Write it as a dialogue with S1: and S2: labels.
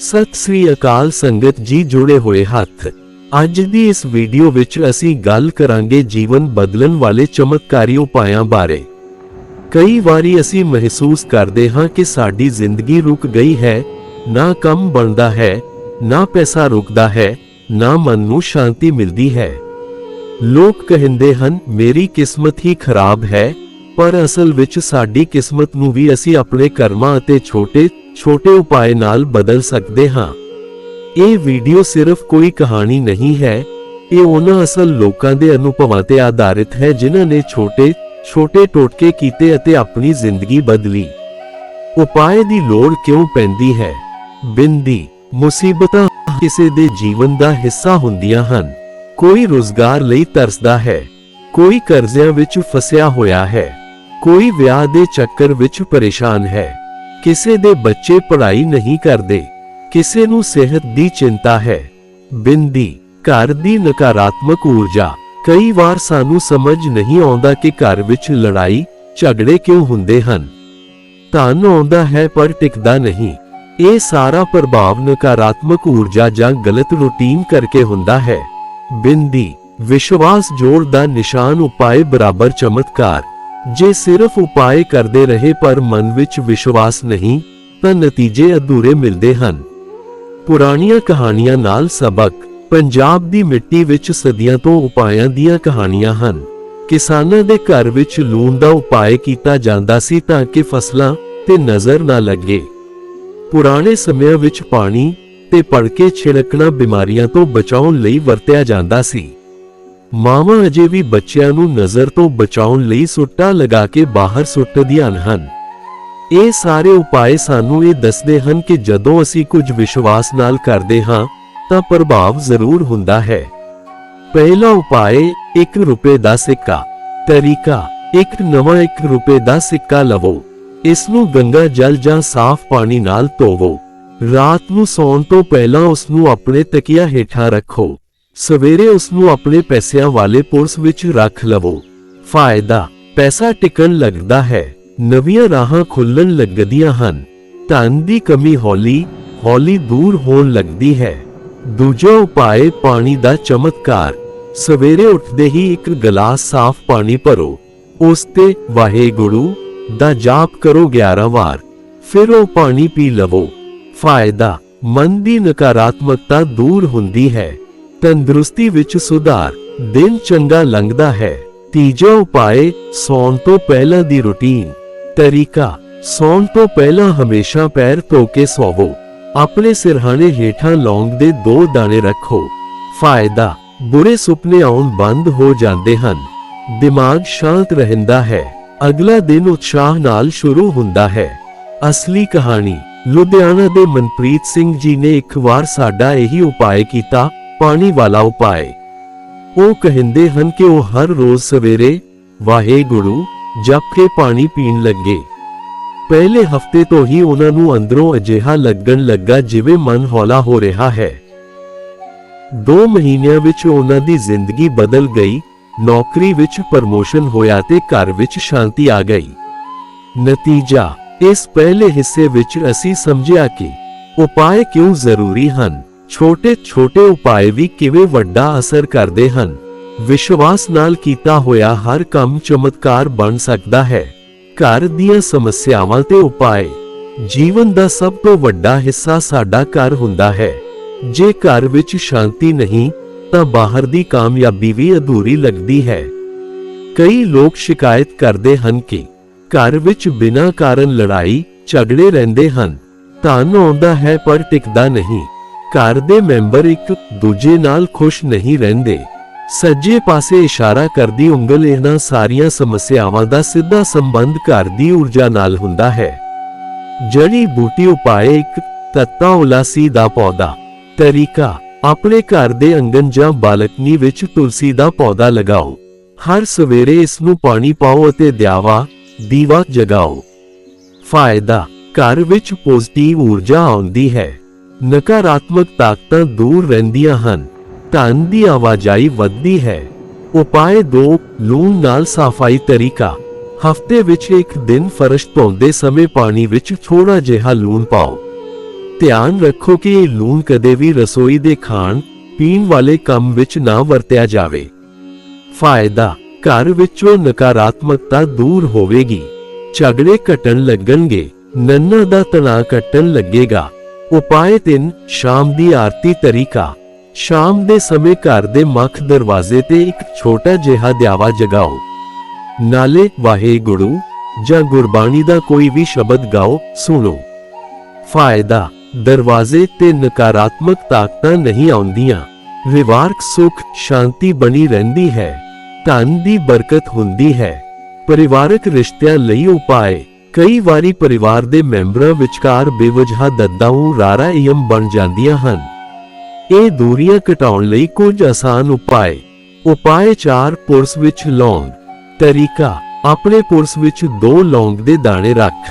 S1: ਸਤਿ ਸ੍ਰੀ ਅਕਾਲ ਸੰਗਤ ਜੀ ਜੁੜੇ ਹੋਏ ਹੱਥ। ਅੱਜ ਦੀ ਇਸ ਵੀਡੀਓ ਵਿੱਚ ਅਸੀਂ ਗੱਲ ਕਰਾਂਗੇ ਜੀਵਨ ਬਦਲਣ ਵਾਲੇ ਚਮਤਕਾਰੀ ਉਪਾਇਆਂ ਬਾਰੇ। ਕਈ ਵਾਰੀ ਅਸੀਂ ਮਹਿਸੂਸ ਕਰਦੇ ਹਾਂ ਕਿ ਸਾਡੀ ਜ਼ਿੰਦਗੀ ਰੁਕ ਗਈ ਹੈ, ਨਾ ਕੰਮ ਬਣਦਾ ਹੈ, ਨਾ ਪੈਸਾ ਰੁਕਦਾ ਹੈ, ਨਾ ਮਨ ਨੂੰ ਸ਼ਾਂਤੀ ਮਿਲਦੀ ਹੈ। ਲੋਕ ਕਹਿੰਦੇ ਹਨ, ਮੇਰੀ ਕਿਸਮਤ ਹੀ ਖਰਾਬ ਹੈ ਪਰ ਅਸਲ ਵਿੱਚ ਸਾਡੀ ਕਿਸਮਤ ਨੂੰ ਵੀ ਅਸੀਂ ਆਪਣੇ ਕਰਮਾਂ ਅਤੇ ਛੋਟੇ ਛੋਟੇ ਉਪਾਏ ਨਾਲ ਬਦਲ ਸਕਦੇ ਹਾਂ। ਇਹ ਵੀਡੀਓ ਸਿਰਫ ਕੋਈ ਕਹਾਣੀ ਨਹੀਂ ਹੈ। ਇਹ ਉਹਨਾਂ ਅਸਲ ਲੋਕਾਂ ਦੇ ਅਨੁਭਵਾਂ ਤੇ ਆਧਾਰਿਤ ਹੈ ਜਿਨ੍ਹਾਂ ਨੇ ਛੋਟੇ ਛੋਟੇ ਟੋਟਕੇ ਕੀਤੇ ਅਤੇ ਆਪਣੀ ਜ਼ਿੰਦਗੀ ਬਦਲੀ। ਉਪਾਏ ਦੀ ਲੋੜ ਕਿਉਂ ਪੈਂਦੀ ਹੈ? ਬਿੰਦੀ, ਮੁਸੀਬਤਾਂ ਕਿਸੇ ਦੇ ਜੀਵਨ ਦਾ ਹਿੱਸਾ ਹੁੰਦੀਆਂ ਹਨ। ਕੋਈ ਰੋਜ਼ਗਾਰ ਲਈ ਤਰਸਦਾ ਹੈ। ਕੋਈ ਕਰਜ਼ਿਆਂ ਵਿੱਚ ਫਸਿਆ ਹੋਇਆ ਹੈ। ਕੋਈ ਵਿਆਹ ਦੇ ਚੱਕਰ ਵਿੱਚ ਪਰੇਸ਼ਾਨ ਹੈ। ਕਿਸੇ ਦੇ ਬੱਚੇ ਪੜ੍ਹਾਈ ਨਹੀਂ ਕਰਦੇ। ਕਿਸੇ ਨੂੰ ਸਿਹਤ ਦੀ ਚਿੰਤਾ ਹੈ। ਬਿੰਦੀ ਘਰ ਦੀ ਨਕਾਰਾਤਮਕ ਊਰਜਾ। ਕਈ ਵਾਰ ਸਾਨੂੰ ਸਮਝ ਨਹੀਂ ਆਉਂਦਾ ਕਿ ਘਰ ਵਿੱਚ ਲੜਾਈ, ਝਗੜੇ ਕਿਉਂ ਹੁੰਦੇ ਹਨ। ਧਨ ਆਉਂਦਾ ਹੈ ਪਰ ਟਿਕਦਾ ਨਹੀਂ। ਇਹ ਸਾਰਾ ਪ੍ਰਭਾਵ ਨਕਾਰਾਤਮਕ ਊਰਜਾ ਜਾਂ ਗਲਤ ਰੁਟੀਨ ਕਰਕੇ ਹੁੰਦਾ ਹੈ। ਬਿੰਦੀ ਵਿਸ਼ਵਾਸ ਜੋੜ ਦਾ ਨਿਸ਼ਾਨ ਉਪਾਏ ਬਰਾਬਰ ਚਮਤਕਾਰ। ਜੇ ਸਿਰਫ ਉਪਾਏ ਕਰਦੇ ਰਹੇ ਪਰ ਮਨ ਵਿੱਚ ਵਿਸ਼ਵਾਸ ਨਹੀਂ, ਤਾਂ ਨਤੀਜੇ ਅਧੂਰੇ ਮਿਲਦੇ ਹਨ। ਪੁਰਾਣੀਆਂ ਕਹਾਣੀਆਂ ਨਾਲ ਸਬਕ, ਪੰਜਾਬ ਦੀ ਮਿੱਟੀ ਵਿੱਚ ਸਦੀਆਂ ਤੋਂ ਉਪਾਇਆਂ ਦੀਆਂ ਕਹਾਣੀਆਂ ਹਨ। ਕਿਸਾਨਾਂ ਦੇ ਘਰ ਵਿੱਚ ਲੂਣ ਦਾ ਉਪਾਅ ਕੀਤਾ ਜਾਂਦਾ ਸੀ ਤਾਂ ਕਿ ਫਸਲਾਂ ਤੇ ਨਜ਼ਰ ਨਾ ਲੱਗੇ। ਪੁਰਾਣੇ ਸਮਿਆਂ ਵਿੱਚ ਪਾਣੀ ਤੇ ਪੜਕੇ ਛਿੜਕਣਾ ਬਿਮਾਰੀਆਂ ਤੋਂ ਬਚਾਉਣ ਲਈ ਵਰਤਿਆ ਜਾਂਦਾ ਸੀ। ਮਾਵਾਂ ਅਜੇ ਵੀ ਬੱਚਿਆਂ ਨੂੰ ਨਜ਼ਰ ਤੋਂ ਬਚਾਉਣ ਲਈ ਸੁੱਟਾ ਲਗਾ ਕੇ ਬਾਹਰ ਸੁੱਟਦੀਆਂ ਹਨ। ਇਹ ਸਾਰੇ ਉਪਾਏ ਸਾਨੂੰ ਇਹ ਦੱਸਦੇ ਹਨ ਕਿ ਜਦੋਂ ਅਸੀਂ ਕੁਝ ਵਿਸ਼ਵਾਸ ਨਾਲ ਕਰਦੇ ਹਾਂ, ਤਾਂ ਪ੍ਰਭਾਵ ਜ਼ਰੂਰ ਹੁੰਦਾ ਹੈ। ਪਹਿਲਾ ਉਪਾਏ 1 ਰੁਪਏ ਦਾ ਸਿੱਕਾ। ਤਰੀਕਾ, ਇੱਕ ਨਵਾਂ 1 ਰੁਪਏ ਦਾ ਸਿੱਕਾ ਲਵੋ। ਇਸ ਨੂੰ ਗੰਗਾ ਜਲ ਜਾਂ ਸਾਫ਼ ਪਾਣੀ ਨਾਲ ਧੋਵੋ। ਰਾਤ ਨੂੰ ਸੌਣ ਤੋਂ ਪਹਿਲਾਂ ਉਸ ਨੂੰ ਆਪਣੇ ਤਕੀਆ ਹੇਠਾਂ ਰੱਖੋ। ਸਵੇਰੇ ਉਸ ਨੂੰ ਆਪਣੇ ਪੈਸਿਆਂ ਵਾਲੇ ਪੁਰਸ ਵਿੱਚ ਰੱਖ ਲਵੋ। ਫਾਇਦਾ, ਪੈਸਾ ਟਿਕਣ ਲੱਗਦਾ ਹੈ, ਨਵੀਆਂ ਰਾਹਾਂ ਖੁੱਲਣ ਲੱਗਦੀਆਂ ਹਨ। ਧਨ ਦੀ ਕਮੀ ਹੌਲੀ ਹੌਲੀ ਦੂਰ ਹੋਣ ਲੱਗਦੀ ਹੈ। ਦੂਜਾ ਉਪਾਏ ਪਾਣੀ ਦਾ ਚਮਤਕਾਰ। ਸਵੇਰੇ ਉੱਠਦੇ ਹੀ ਇੱਕ ਗਲਾਸ ਸਾਫ਼ ਪਾਣੀ ਭਰੋ। ਉਸ ਤੇ ਵਾਹਿਗੁਰੂ ਦਾ ਜਾਪ ਕਰੋ 11 ਵਾਰ। ਫਿਰ ਉਹ ਪਾਣੀ ਪੀ ਲਵੋ। ਫਾਇਦਾ, ਮਨ ਦੀ ਨਕਾਰਾਤਮਕਤਾ ਦੂਰ ਹੁੰਦੀ ਹੈ। ਤੰਦਰੁਸਤੀ ਵਿੱਚ ਸੁਧਾਰ। ਦਿਨ ਚੰਗਾ ਲੰਘਦਾ ਹੈ। ਤੀਜਾ ਉਪਾਏ ਸੌਣ ਤੋਂ ਪਹਿਲਾਂ ਦੀ ਰੁਟੀਨ। ਤਰੀਕਾ, ਸੌਣ ਤੋਂ ਪਹਿਲਾਂ ਹਮੇਸ਼ਾ ਪੈਰ ਧੋ ਕੇ ਸੋਵੋ। ਆਪਣੇ ਸਿਰਹਾਣੇ ਹੇਠਾਂ ਲੌਂਗ ਦੇ ਦੋ ਦਾਣੇ ਰੱਖੋ। ਫਾਇਦਾ, ਬੁਰੇ ਸੁਪਨੇ ਆਉਣ ਬੰਦ ਹੋ ਜਾਂਦੇ ਹਨ। ਦਿਮਾਗ ਸ਼ਾਂਤ ਰਹਿੰਦਾ ਹੈ। ਅਗਲਾ ਦਿਨ ਉਤਸ਼ਾਹ ਨਾਲ ਸ਼ੁਰੂ ਹੁੰਦਾ ਹੈ। ਅਸਲੀ ਕਹਾਣੀ, ਲੁਧਿਆਣਾ ਦੇ ਮਨਪ੍ਰੀਤ ਸਿੰਘ ਜੀ ਨੇ ਇੱਕ ਵਾਰ ਸਾਡਾ ਇਹੀ ਉਪਾਅ ਕੀਤਾ ਪਾਣੀ ਵਾਲਾ ਉਪਾਏ ਉਹ ਕਹਿੰਦੇ ਹਨ ਕਿ ਉਹ ਹਰ ਰੋਜ਼ ਸਵੇਰੇ ਵਾਹਿਗੁਰੂ ਜਪ ਕੇ ਪਾਣੀ ਪੀਣ ਲੱਗੇ। ਪਹਿਲੇ ਹਫ਼ਤੇ ਤੋਂ ਹੀ ਉਹਨਾਂ ਨੂੰ ਅੰਦਰੋਂ ਅਜਿਹਾ ਲੱਗਣ ਲੱਗਾ ਜਿਵੇਂ ਮਨ ਹੌਲਾ ਹੋ ਰਿਹਾ ਹੈ। 2 ਮਹੀਨਿਆਂ ਵਿੱਚ ਉਹਨਾਂ ਦੀ ਜ਼ਿੰਦਗੀ ਬਦਲ ਗਈ, ਨੌਕਰੀ ਵਿੱਚ ਪ੍ਰਮੋਸ਼ਨ ਹੋਇਆ ਤੇ ਘਰ ਵਿੱਚ ਸ਼ਾਂਤੀ ਆ ਗਈ। ਨਤੀਜਾ, ਇਸ ਪਹਿਲੇ ਹਿੱਸੇ ਵਿੱਚ ਅਸੀਂ ਸਮਝਿਆ ਕਿ ਉਪਾਅ ਕਿਉਂ ਜ਼ਰੂਰੀ ਹਨ। ਛੋਟੇ-ਛੋਟੇ ਉਪਾਏ ਵੀ ਕਿਵੇਂ ਵੱਡਾ ਅਸਰ ਕਰਦੇ ਹਨ? ਵਿਸ਼ਵਾਸ ਨਾਲ ਕੀਤਾ ਹੋਇਆ ਹਰ ਕੰਮ ਚਮਤਕਾਰ ਬਣ ਸਕਦਾ ਹੈ। ਘਰ ਦੀਆਂ ਸਮੱਸਿਆਵਾਂ ਤੇ ਉਪਾਏ। ਜੀਵਨ ਦਾ ਸਭ ਤੋਂ ਵੱਡਾ ਹਿੱਸਾ ਸਾਡਾ ਘਰ ਹੁੰਦਾ ਹੈ। ਜੇ ਘਰ ਵਿੱਚ ਸ਼ਾਂਤੀ ਨਹੀਂ, ਤਾਂ ਬਾਹਰ ਦੀ ਕਾਮਯਾਬੀ ਵੀ ਅਧੂਰੀ ਲੱਗਦੀ ਹੈ। ਕਈ ਲੋਕ ਸ਼ਿਕਾਇਤ ਕਰਦੇ ਹਨ ਕਿ ਘਰ ਵਿੱਚ ਬਿਨਾਂ ਕਾਰਨ ਲੜਾਈ, ਝਗੜੇ ਰਹਿੰਦੇ ਹਨ। ਧਨ ਆਉਂਦਾ ਹੈ ਪਰ ਟਿਕਦਾ ਨਹੀਂ। ਘਰ ਦੇ ਮੈਂਬਰ ਇੱਕ ਦੂਜੇ ਨਾਲ ਖੁਸ਼ ਨਹੀਂ ਰਹਿੰਦੇ। ਸੱਜੇ ਪਾਸੇ ਇਸ਼ਾਰਾ ਕਰਦੀ ਉਂਗਲ ਇਹਨਾਂ ਸਾਰੀਆਂ ਸਮੱਸਿਆਵਾਂ ਦਾ ਸਿੱਧਾ ਸੰਬੰਧ ਘਰ ਦੀ ਊਰਜਾ ਨਾਲ ਹੁੰਦਾ ਹੈ। ਜੜੀ ਬੂਟੀ ਉਪਾਏ ਇੱਕ ਤੱਤਾ ਉਲਾਸੀ ਦਾ ਪੌਦਾ। ਤਰੀਕਾ, ਆਪਣੇ ਘਰ ਦੇ ਅੰਗਨ ਜਾਂ ਬਾਲਕਨੀ ਵਿੱਚ ਤੁਲਸੀ ਦਾ ਪੌਦਾ ਲਗਾਓ। ਹਰ ਸਵੇਰੇ ਇਸ ਨੂੰ ਪਾਣੀ ਪਾਓ ਅਤੇ ਦਿਆਵਾ, ਦੀਵਾ ਜਗਾਓ। ਫਾਇਦਾ, ਘਰ ਵਿੱਚ ਪੋਜ਼ਿਟਿਵ ਊਰਜਾ ਆਉਂਦੀ ਹੈ। ਨਕਾਰਾਤਮਕ ਤਾਕਤਾਂ ਦੂਰ ਰਹਿੰਦੀਆਂ ਹਨ। ਧਨ ਦੀ ਆਵਾਜਾਈ ਵੱਧਦੀ ਹੈ। ਉਪਾਏ 2 ਲੂਣ ਨਾਲ ਸਫ਼ਾਈ ਤਰੀਕਾ। ਹਫ਼ਤੇ ਵਿੱਚ ਇੱਕ ਦਿਨ ਫਰਸ਼ ਧੋਂਦੇ ਸਮੇਂ ਪਾਣੀ ਵਿੱਚ ਥੋੜਾ ਜਿਹਾ ਲੂਣ ਪਾਓ। ਧਿਆਨ ਰੱਖੋ ਕਿ ਇਹ ਲੂਣ ਕਦੇ ਵੀ ਰਸੋਈ ਦੇ ਖਾਣ, ਪੀਣ ਵਾਲੇ ਕੰਮ ਵਿੱਚ ਨਾ ਵਰਤਿਆ ਜਾਵੇ। ਫਾਇਦਾ, ਘਰ ਵਿੱਚੋਂ ਨਕਾਰਾਤਮਕਤਾ ਦੂਰ ਹੋਵੇਗੀ। ਝਗੜੇ ਘਟਣ ਲੱਗਣਗੇ। ਨੰਨਾ ਦਾ ਤਣਾਅ ਘਟਣ ਲੱਗੇਗਾ। ਉਪਾਏ 3 ਸ਼ਾਮ ਦੀ ਆਰਤੀ ਤਰੀਕਾ। ਸ਼ਾਮ ਦੇ ਸਮੇਂ ਘਰ ਦੇ ਮੁੱਖ ਦਰਵਾਜ਼ੇ ਤੇ ਇੱਕ ਛੋਟਾ ਜਿਹਾ ਦਿਆਵਾ ਜਗਾਓ। ਨਾਲੇ ਵਾਹਿਗੁਰੂ ਜਾਂ ਗੁਰਬਾਣੀ ਦਾ ਕੋਈ ਵੀ ਸ਼ਬਦ ਗਾਓ, ਸੁਣੋ। ਫਾਇਦਾ, ਦਰਵਾਜ਼ੇ ਤੇ ਨਕਾਰਾਤਮਕ ਤਾਕਤਾਂ ਨਹੀਂ ਆਉਂਦੀਆਂ। ਵਿਵਾਰਕ ਸੁਖ, ਸ਼ਾਂਤੀ ਬਣੀ ਰਹਿੰਦੀ ਹੈ। ਧਨ ਦੀ ਬਰਕਤ ਹੁੰਦੀ ਹੈ। ਪਰਿਵਾਰਕ ਰਿਸ਼ਤਿਆਂ ਲਈ ਉਪਾਏ। ਕਈ ਵਾਰੀ ਪਰਿਵਾਰ ਦੇ ਮੈਂਬਰਾਂ ਵਿਚਕਾਰ ਬੇਵਜ੍ਹਾ ਦਦਾਊ ਰਾਰਾਇਮ ਬਣ ਜਾਂਦੀਆਂ ਹਨ। ਇਹ ਦੂਰੀਆਂ ਘਟਾਉਣ ਲਈ ਕੁਝ ਆਸਾਨ ਉਪਾਅ ਉਪਾਅ 4 ਪੁਰਸ ਵਿੱਚ ਲੌਂਗ। ਤਰੀਕਾ, ਆਪਣੇ ਪੁਰਸ ਵਿੱਚ ਦੋ ਲੌਂਗ ਦੇ ਦਾਣੇ ਰੱਖ।